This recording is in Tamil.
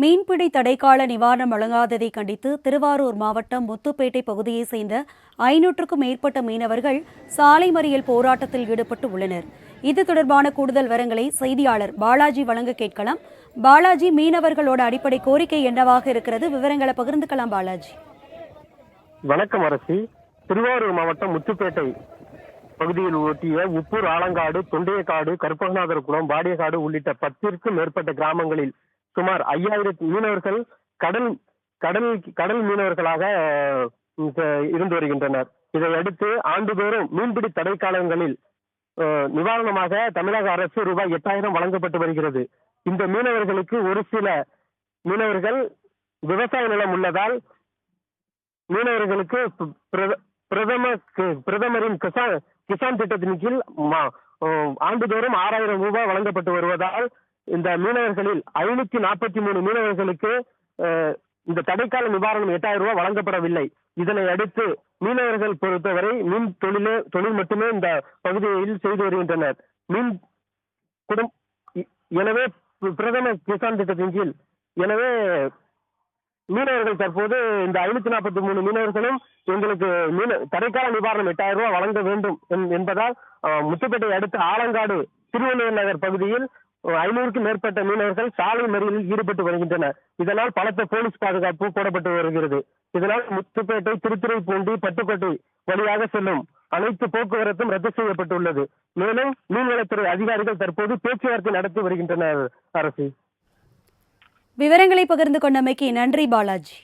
மீன்பிடி தடைக்கால நிவாரணம் வழங்காததை கண்டித்து திருவாரூர் மாவட்டம் முத்துப்பேட்டை பகுதியைச் சேர்ந்த ஐநூற்றுக்கும் மேற்பட்ட மீனவர்கள் சாலை மறியல் போராட்டத்தில் ஈடுபட்டு உள்ளனர். இது தொடர்பான கூடுதல் விவரங்களை செய்தியாளர் பாலாஜி வழங்க கேட்கலாம். பாலாஜி மீனவர்களோட அடிப்படை கோரிக்கை என்னவாக இருக்கிறது? விவரங்களை பகிர்ந்துக்கலாம் பாலாஜி. வணக்கம் அரசி. திருவாரூர் மாவட்டம் முத்துப்பேட்டை பகுதியில் ஒட்டிய உப்பூர் ஆலங்காடு தொண்டையக்காடு கருப்பகநாதர் குளம் வாடியக்காடு உள்ளிட்ட பத்திற்கும் மேற்பட்ட கிராமங்களில் சுமார் ஐயாயிரம் மீனவர்கள் கடல் கடல் கடல் மீனவர்களாக இருந்து வருகின்றனர். இதையடுத்து ஆண்டுதோறும் மீன்பிடி தடை காலங்களில் நிவாரணமாக தமிழக அரசு ரூபாய் எட்டாயிரம் வழங்கப்பட்டு வருகிறது. இந்த மீனவர்களுக்கு ஒரு சில மீனவர்கள் விவசாய நிலம் உள்ளதால் மீனவர்களுக்கு பிரத- பிரதம பிரதமரின் கிசான் கிசான் திட்டத்தின் கீழ் மா- ஆண்டுதோறும் ஆறாயிரம் ரூபாய் வழங்கப்பட்டு வருவதால் இந்த மீனவர்களில் ஐநூத்தி நாற்பத்தி மூணு மீனவர்களுக்கு இந்த தடைக்கால நிவாரணம் எட்டாயிரம் ரூபாய் வழங்கப்படவில்லை. இதனை அடுத்து மீனவர்கள் பொறுத்தவரை மீன் தொழிலே தொழில் மட்டுமே இந்த பகுதியில் செய்து வருகின்றனர். மீன் குடும் எனவே பிரதம கிசான் திட்டத்தின் கீழ் எனவே மீனவர்கள் தற்போது இந்த ஐநூத்தி நாற்பத்தி மூணு மீனவர்களும் எங்களுக்கு மீன தடைக்கால நிவாரணம் எட்டாயிரம் ரூபாய் வழங்க வேண்டும் என்பதால் முத்துப்பேட்டை அடுத்த ஆலங்காடு திருவள்ளுவர் நகர் பகுதியில் ஐநூறுக்கும் மேற்பட்ட மீனவர்கள் சாலை மறியலில் ஈடுபட்டு வருகின்றனர். இதனால் பலத்த போலீஸ் பாதுகாப்பு போடப்பட்டு வருகிறது. இதனால் முத்துப்பேட்டை திருத்துறைப்பூண்டி பட்டுக்கோட்டை வழியாக செல்லும் அனைத்து போக்குவரத்தும் ரத்து செய்யப்பட்டுள்ளது. மேலும் மீன்வளத்துறை அதிகாரிகள் தற்போது பேச்சுவார்த்தை நடத்தி வருகின்றனர் அரசு. விவரங்களை பகிர்ந்து கொண்டமைக்கு நன்றி பாலாஜி.